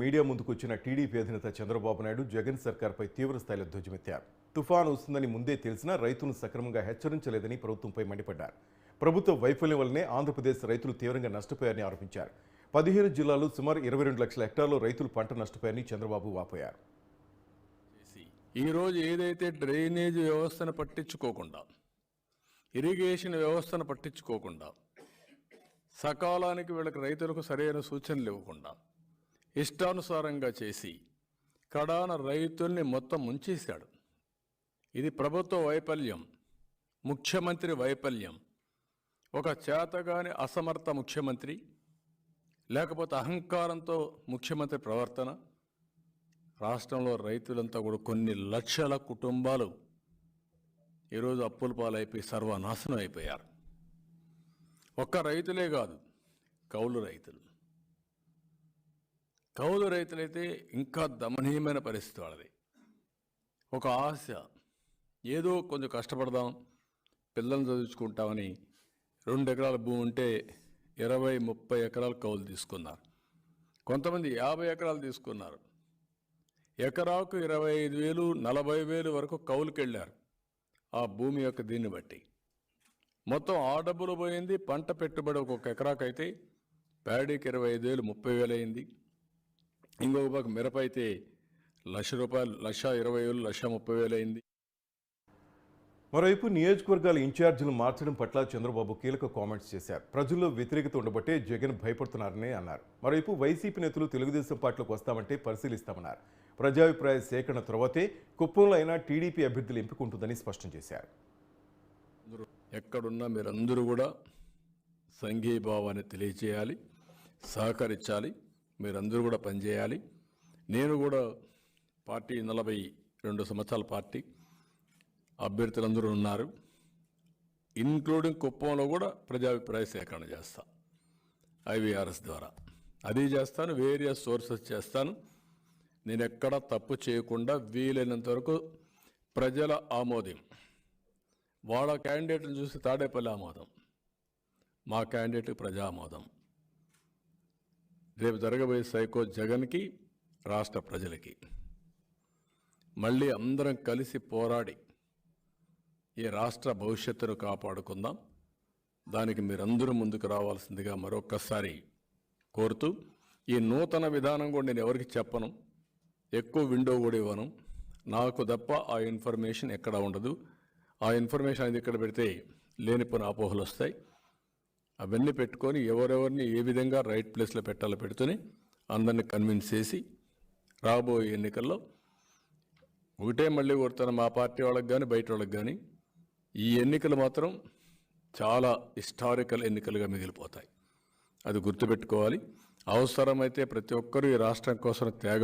Media ముందుకు వచ్చిన TDP అధినేత చంద్రబాబు నాయుడు జగన్ సర్కార్పై తీవ్ర స్థాయిలో ధ్వజమెత్తారు. తుఫాను వస్తుందని ముందే తెలిసినా రైతులను సక్రమంగా హెచ్చరించలేదని ప్రభుత్వంపై మండిపడ్డారు. ప్రభుత్వ వైఫల్యం వల్లనే ఆంధ్రప్రదేశ్ రైతులు తీవ్రంగా నష్టపోయారని ఆరోపించారు. పదిహేను జిల్లాలు సుమారు ఇరవై రెండు లక్షల హెక్టార్లు రైతులు పంట నష్టపోయారని చంద్రబాబు వాపోయారు. ఈరోజు ఏదైతే డ్రైనేజ్ వ్యవస్థను పట్టించుకోకుండా ఇరిగేషన్ వ్యవస్థను పట్టించుకోకుండా సకాలానికి వీళ్ళకి రైతులకు సరైన సూచనలు ఇవ్వకుండా ఇష్టానుసారంగా చేసి కడాన రైతుల్ని మొత్తం ముంచేశాడు. ఇది ప్రభుత్వ వైఫల్యం ముఖ్యమంత్రి వైఫల్యం. ఒక చేతగాని అసమర్థ ముఖ్యమంత్రి లేకపోతే అహంకారంతో ముఖ్యమంత్రి ప్రవర్తన. రాష్ట్రంలో రైతులంతా కూడా కొన్ని లక్షల కుటుంబాలు ఈరోజు అప్పుల పాలైపోయి సర్వనాశనం అయిపోయారు. ఒక్క రైతులే కాదు కౌలు రైతులు. కౌలు రైతులైతే ఇంకా దమనీయమైన పరిస్థితి వాళ్ళది. ఒక ఆశ ఏదో కొంచెం కష్టపడదాం పిల్లల్ని చదివించుకుంటామని రెండు ఎకరాల భూమి ఉంటే ఇరవై ముప్పై ఎకరాలు కౌలు తీసుకున్నారు. కొంతమంది యాభై ఎకరాలు తీసుకున్నారు. ఎకరాకు ఇరవై ఐదు వేలు నలభై వేలు వరకు కౌలుకి వెళ్ళారు ఆ భూమి యొక్క దీన్ని బట్టి. మొత్తం ఆ డబ్బులు పోయింది పంట పెట్టుబడి ఒక్కొక్క ఎకరాకైతే ప్యాడీకి ఇరవై ఐదు వేలు ముప్పై వేలు అయింది. ఇంకొక పక్క మిరప అయితే లక్ష రూపాయలు లక్ష ఇరవై వేలు లక్ష ముప్పై వేలు అయింది. మరోవైపు నియోజకవర్గాల ఇన్ఛార్జీలు మార్చడం పట్ల చంద్రబాబు కీలక కామెంట్స్ చేశారు. ప్రజల్లో వ్యతిరేకత ఉండబట్టే జగన్ భయపడుతున్నారని అన్నారు. మరోవైపు వైసీపీ నేతలు తెలుగుదేశం పార్టీలోకి వస్తామంటే పరిశీలిస్తామన్నారు. ప్రజాభిప్రాయ సేకరణ తర్వాతే కుప్పంలో అయినా టీడీపీ అభ్యర్థులు ఎంపికంటుందని స్పష్టం చేశారు. ఎక్కడున్నా మీరందరూ కూడా సంఘీభావాన్ని తెలియచేయాలి సహకరించాలి. మీరందరూ కూడా పనిచేయాలి నేను కూడా పార్టీ నలభై రెండు సంవత్సరాల పార్టీ అభ్యర్థులందరూ ఉన్నారు. ఇన్క్లూడింగ్ కుప్పంలో కూడా ప్రజాభిప్రాయ సేకరణ చేస్తా. ఐవీఆర్ఎస్ ద్వారా. అది చేస్తాను వేరియస్ సోర్సెస్ చేస్తాను. నేను ఎక్కడ తప్పు చేయకుండా వీలైనంత వరకు ప్రజల ఆమోదం. వాళ్ళ క్యాండిడేట్ని చూసి తాడేపల్లి ఆమోదం. మా క్యాండిడేట్ ప్రజా ఆమోదం. రేపు జరగబోయే సైకో జగన్కి రాష్ట్ర ప్రజలకి. మళ్ళీ అందరం కలిసి పోరాడి ఈ రాష్ట్ర భవిష్యత్తును కాపాడుకుందాం. దానికి మీరందరూ ముందుకు రావాల్సిందిగా మరొక్కసారి కోరుతూ ఈ నూతన విధానం కూడా నేను ఎవరికి చెప్పను. ఎక్కువ విండో కూడా ఇవ్వను. నాకు తప్ప ఆ ఇన్ఫర్మేషన్ ఎక్కడ ఉండదు. ఆ ఇన్ఫర్మేషన్ అనేది ఇక్కడ పెడితే లేనిపోయిన అపోహలు వస్తాయి. అవన్నీ పెట్టుకొని ఎవరెవరిని ఏ విధంగా రైట్ ప్లేస్లో పెట్టాలో పెడుతూనే అందరిని కన్విన్స్ చేసి రాబోయే ఎన్నికల్లో ఒకటే మళ్ళీ కోరుతాను మా పార్టీ వాళ్ళకి కానీ బయట వాళ్ళకి కానీ ఈ ఎన్నికలు మాత్రం చాలా హిస్టారికల్ ఎన్నికలుగా మిగిలిపోతాయి. అది గుర్తుపెట్టుకోవాలి. అవసరమైతే ప్రతి ఒక్కరూ ఈ రాష్ట్రం కోసం త్యాగం